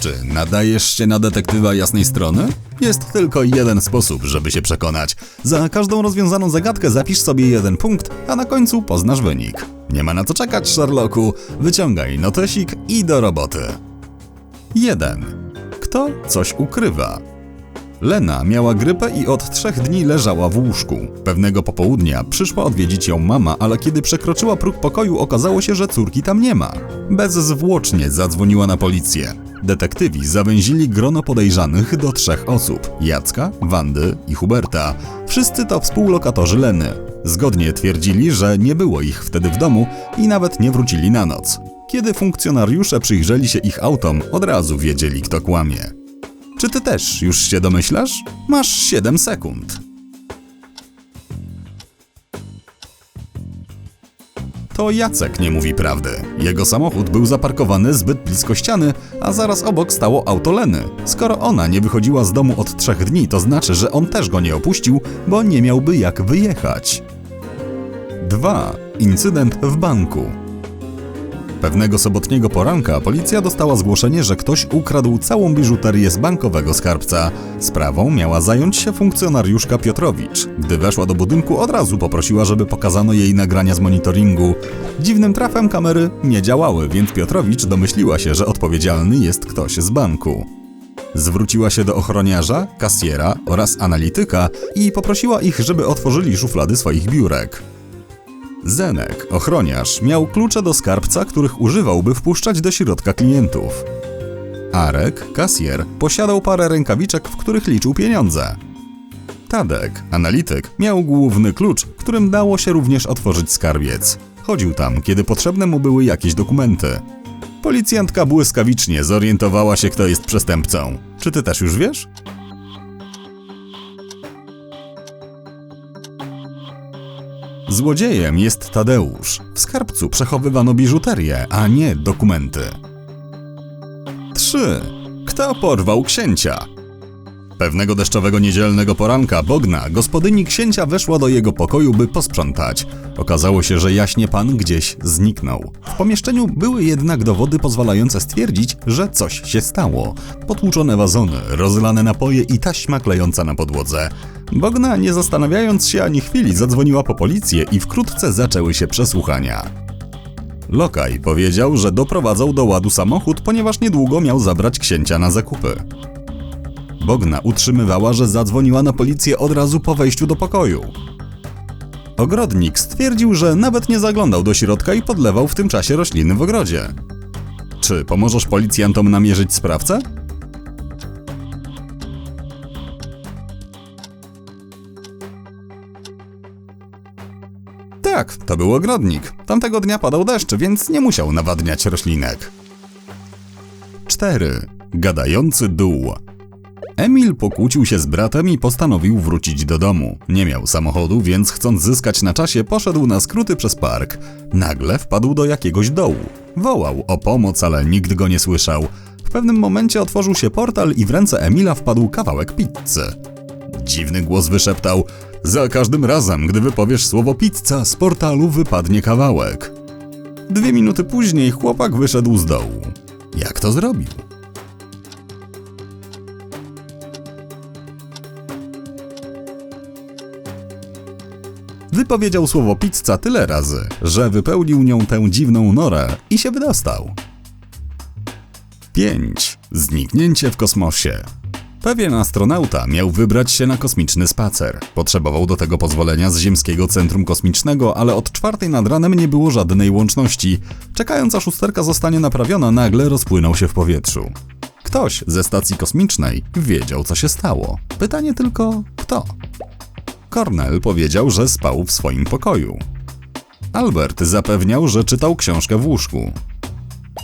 Czy nadajesz się na detektywa jasnej strony? Jest tylko jeden sposób, żeby się przekonać. Za każdą rozwiązaną zagadkę zapisz sobie jeden punkt, a na końcu poznasz wynik. Nie ma na co czekać, Sherlocku. Wyciągaj notesik i do roboty. 1. Kto coś ukrywa? Lena miała grypę i od trzech dni leżała w łóżku. Pewnego popołudnia przyszła odwiedzić ją mama, ale kiedy przekroczyła próg pokoju, okazało się, że córki tam nie ma. Bezzwłocznie zadzwoniła na policję. Detektywi zawęzili grono podejrzanych do trzech osób: Jacka, Wandy i Huberta. Wszyscy to współlokatorzy Leny. Zgodnie twierdzili, że nie było ich wtedy w domu i nawet nie wrócili na noc. Kiedy funkcjonariusze przyjrzeli się ich autom, od razu wiedzieli, kto kłamie. Czy ty też już się domyślasz? Masz 7 sekund. To Jacek nie mówi prawdy. Jego samochód był zaparkowany zbyt blisko ściany, a zaraz obok stało auto Leny. Skoro ona nie wychodziła z domu od trzech dni, to znaczy, że on też go nie opuścił, bo nie miałby jak wyjechać. 2. Incydent w banku. Pewnego sobotniego poranka policja dostała zgłoszenie, że ktoś ukradł całą biżuterię z bankowego skarbca. Sprawą miała zająć się funkcjonariuszka Piotrowicz. Gdy weszła do budynku, od razu poprosiła, żeby pokazano jej nagrania z monitoringu. Dziwnym trafem kamery nie działały, więc Piotrowicz domyśliła się, że odpowiedzialny jest ktoś z banku. Zwróciła się do ochroniarza, kasjera oraz analityka i poprosiła ich, żeby otworzyli szuflady swoich biurek. Zenek, ochroniarz, miał klucze do skarbca, których używał, by wpuszczać do środka klientów. Arek, kasjer, posiadał parę rękawiczek, w których liczył pieniądze. Tadek, analityk, miał główny klucz, którym dało się również otworzyć skarbiec. Chodził tam, kiedy potrzebne mu były jakieś dokumenty. Policjantka błyskawicznie zorientowała się, kto jest przestępcą. Czy ty też już wiesz? Złodziejem jest Tadeusz. W skarbcu przechowywano biżuterię, a nie dokumenty. 3. Kto porwał księcia? Pewnego deszczowego niedzielnego poranka Bogna, gospodyni księcia weszła do jego pokoju, by posprzątać. Okazało się, że jaśnie pan gdzieś zniknął. W pomieszczeniu były jednak dowody pozwalające stwierdzić, że coś się stało. Potłuczone wazony, rozlane napoje i taśma klejąca na podłodze. Bogna, nie zastanawiając się ani chwili, zadzwoniła po policję i wkrótce zaczęły się przesłuchania. Lokaj powiedział, że doprowadzał do ładu samochód, ponieważ niedługo miał zabrać księcia na zakupy. Bogna utrzymywała, że zadzwoniła na policję od razu po wejściu do pokoju. Ogrodnik stwierdził, że nawet nie zaglądał do środka i podlewał w tym czasie rośliny w ogrodzie. Czy pomożesz policjantom namierzyć sprawcę? Tak, to był ogrodnik. Tamtego dnia padał deszcz, więc nie musiał nawadniać roślinek. 4. Gadający dół. Emil pokłócił się z bratem i postanowił wrócić do domu. Nie miał samochodu, więc chcąc zyskać na czasie, poszedł na skróty przez park. Nagle wpadł do jakiegoś dołu. Wołał o pomoc, ale nikt go nie słyszał. W pewnym momencie otworzył się portal i w ręce Emila wpadł kawałek pizzy. Dziwny głos wyszeptał: Za każdym razem, gdy wypowiesz słowo pizza, z portalu wypadnie kawałek. Dwie minuty później chłopak wyszedł z dołu. Jak to zrobił? Wypowiedział słowo pizza tyle razy, że wypełnił nią tę dziwną norę i się wydostał. 5. Zniknięcie w kosmosie. Pewien astronauta miał wybrać się na kosmiczny spacer. Potrzebował do tego pozwolenia z Ziemskiego Centrum Kosmicznego, ale od czwartej nad ranem nie było żadnej łączności. Czekając aż usterka zostanie naprawiona, nagle rozpłynął się w powietrzu. Ktoś ze stacji kosmicznej wiedział, co się stało. Pytanie tylko, kto? Cornell powiedział, że spał w swoim pokoju. Albert zapewniał, że czytał książkę w łóżku.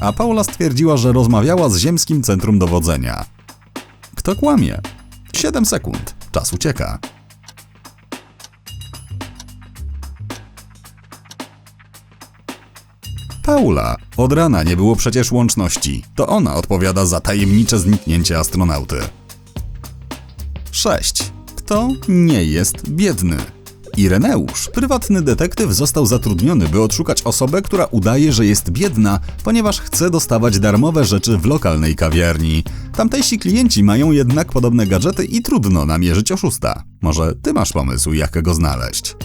A Paula stwierdziła, że rozmawiała z Ziemskim Centrum Dowodzenia. Kto kłamie? 7 sekund. Czas ucieka. Paula. Od rana nie było przecież łączności. To ona odpowiada za tajemnicze zniknięcie astronauty. 6. Kto nie jest biedny? Ireneusz, prywatny detektyw, został zatrudniony, by odszukać osobę, która udaje, że jest biedna, ponieważ chce dostawać darmowe rzeczy w lokalnej kawiarni. Tamtejsi klienci mają jednak podobne gadżety i trudno namierzyć oszusta. Może ty masz pomysł, jak go znaleźć?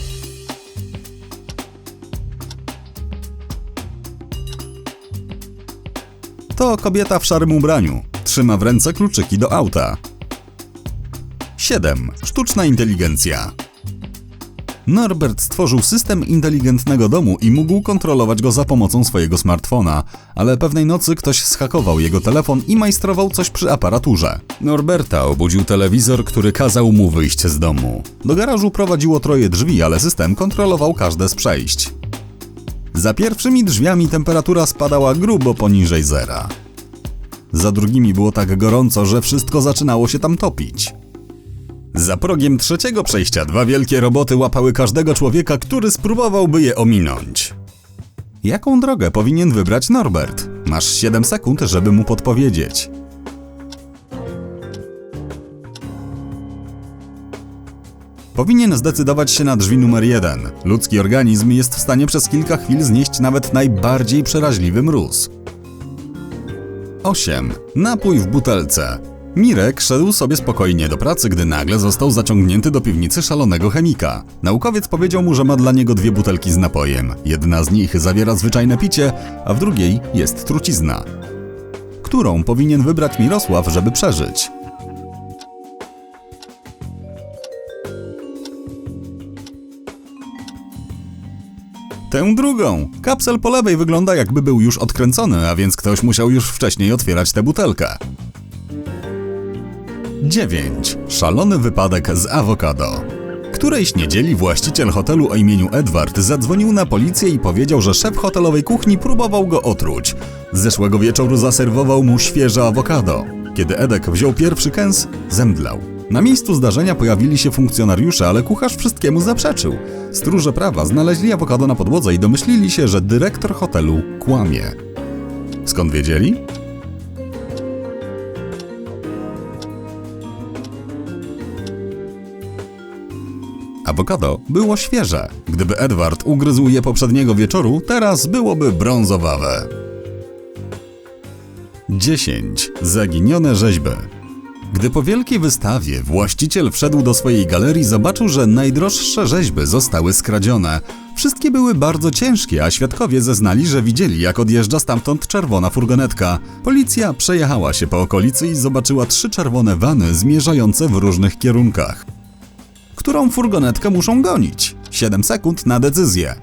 To kobieta w szarym ubraniu. Trzyma w ręce kluczyki do auta. 7. Sztuczna inteligencja. Norbert stworzył system inteligentnego domu i mógł kontrolować go za pomocą swojego smartfona, ale pewnej nocy ktoś schakował jego telefon i majstrował coś przy aparaturze. Norberta obudził telewizor, który kazał mu wyjść z domu. Do garażu prowadziło troje drzwi, ale system kontrolował każde z przejść. Za pierwszymi drzwiami temperatura spadała grubo poniżej zera. Za drugimi było tak gorąco, że wszystko zaczynało się tam topić. Za progiem trzeciego przejścia dwa wielkie roboty łapały każdego człowieka, który spróbowałby je ominąć. Jaką drogę powinien wybrać Norbert? Masz 7 sekund, żeby mu podpowiedzieć. Powinien zdecydować się na drzwi numer 1. Ludzki organizm jest w stanie przez kilka chwil znieść nawet najbardziej przeraźliwy mróz. 8. Napój w butelce. Mirek szedł sobie spokojnie do pracy, gdy nagle został zaciągnięty do piwnicy szalonego chemika. Naukowiec powiedział mu, że ma dla niego dwie butelki z napojem. Jedna z nich zawiera zwyczajne picie, a w drugiej jest trucizna. Którą powinien wybrać Mirosław, żeby przeżyć? Tę drugą. Kapsel po lewej wygląda jakby był już odkręcony, a więc ktoś musiał już wcześniej otwierać tę butelkę. 9. Szalony wypadek z awokado. Którejś niedzieli właściciel hotelu o imieniu Edward zadzwonił na policję i powiedział, że szef hotelowej kuchni próbował go otruć. Zeszłego wieczoru zaserwował mu świeże awokado. Kiedy Edek wziął pierwszy kęs, zemdlał. Na miejscu zdarzenia pojawili się funkcjonariusze, ale kucharz wszystkiemu zaprzeczył. Stróże prawa znaleźli awokado na podłodze i domyślili się, że dyrektor hotelu kłamie. Skąd wiedzieli? Awokado było świeże. Gdyby Edward ugryzł je poprzedniego wieczoru, teraz byłoby brązowawe. 10. Zaginione rzeźby. Gdy po wielkiej wystawie właściciel wszedł do swojej galerii, zobaczył, że najdroższe rzeźby zostały skradzione. Wszystkie były bardzo ciężkie, a świadkowie zeznali, że widzieli, jak odjeżdża stamtąd czerwona furgonetka. Policja przejechała się po okolicy i zobaczyła trzy czerwone wany zmierzające w różnych kierunkach. Którą furgonetkę muszą gonić? 7 sekund na decyzję.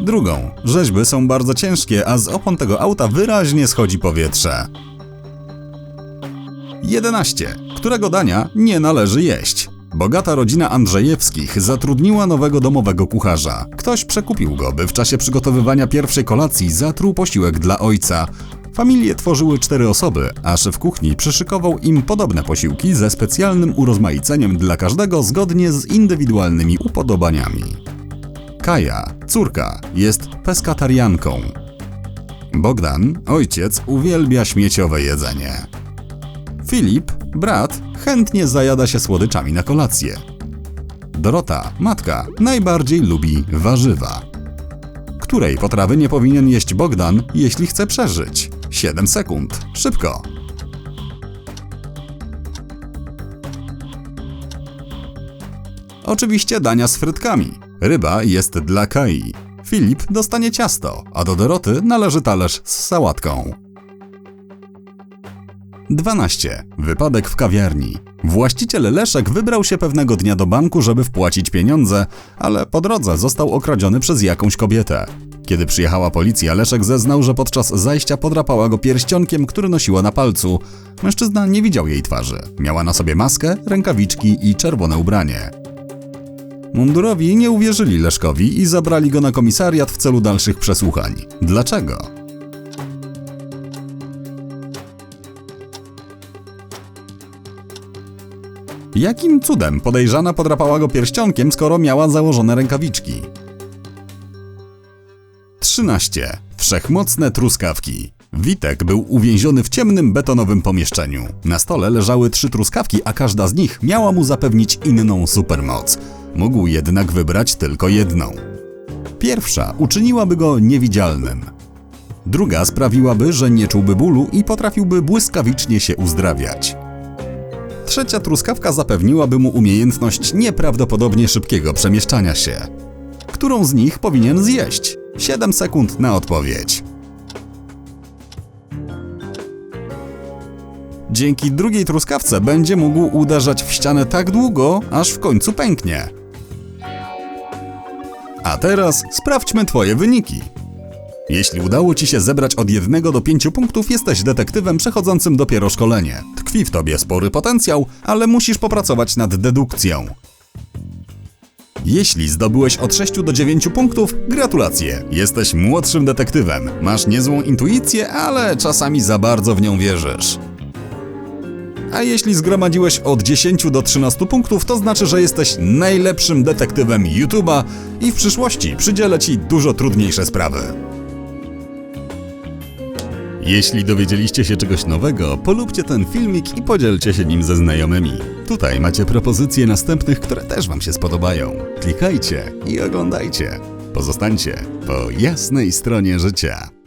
Drugą. Rzeźby są bardzo ciężkie, a z opon tego auta wyraźnie schodzi powietrze. 11. Którego dania nie należy jeść? Bogata rodzina Andrzejewskich zatrudniła nowego domowego kucharza. Ktoś przekupił go, by w czasie przygotowywania pierwszej kolacji zatruł posiłek dla ojca. Familię tworzyły cztery osoby, a szef kuchni przyszykował im podobne posiłki ze specjalnym urozmaiceniem dla każdego zgodnie z indywidualnymi upodobaniami. Kaja, córka, jest peskatarianką. Bogdan, ojciec, uwielbia śmieciowe jedzenie. Filip, brat, chętnie zajada się słodyczami na kolację. Dorota, matka, najbardziej lubi warzywa. Której potrawy nie powinien jeść Bogdan, jeśli chce przeżyć? 7 sekund. Szybko. Oczywiście dania z frytkami. Ryba jest dla Kai. Filip dostanie ciasto, a do Doroty należy talerz z sałatką. 12. Wypadek w kawiarni. Właściciel Leszek wybrał się pewnego dnia do banku, żeby wpłacić pieniądze, ale po drodze został okradziony przez jakąś kobietę. Kiedy przyjechała policja, Leszek zeznał, że podczas zajścia podrapała go pierścionkiem, który nosiła na palcu. Mężczyzna nie widział jej twarzy. Miała na sobie maskę, rękawiczki i czerwone ubranie. Mundurowi nie uwierzyli Leszkowi i zabrali go na komisariat w celu dalszych przesłuchań. Dlaczego? Jakim cudem podejrzana podrapała go pierścionkiem, skoro miała założone rękawiczki? 13. Wszechmocne truskawki. Witek był uwięziony w ciemnym betonowym pomieszczeniu. Na stole leżały trzy truskawki, a każda z nich miała mu zapewnić inną supermoc. Mógł jednak wybrać tylko jedną. Pierwsza uczyniłaby go niewidzialnym. Druga sprawiłaby, że nie czułby bólu i potrafiłby błyskawicznie się uzdrawiać. Trzecia truskawka zapewniłaby mu umiejętność nieprawdopodobnie szybkiego przemieszczania się. Którą z nich powinien zjeść? 7 sekund na odpowiedź. Dzięki drugiej truskawce będzie mógł uderzać w ścianę tak długo, aż w końcu pęknie. A teraz sprawdźmy Twoje wyniki. Jeśli udało Ci się zebrać od 1 do 5 punktów, jesteś detektywem przechodzącym dopiero szkolenie. Tkwi w Tobie spory potencjał, ale musisz popracować nad dedukcją. Jeśli zdobyłeś od 6 do 9 punktów, gratulacje. Jesteś młodszym detektywem. Masz niezłą intuicję, ale czasami za bardzo w nią wierzysz. A jeśli zgromadziłeś od 10 do 13 punktów, to znaczy, że jesteś najlepszym detektywem YouTube'a i w przyszłości przydzielę Ci dużo trudniejsze sprawy. Jeśli dowiedzieliście się czegoś nowego, polubcie ten filmik i podzielcie się nim ze znajomymi. Tutaj macie propozycje następnych, które też Wam się spodobają. Klikajcie i oglądajcie. Pozostańcie po jasnej stronie życia.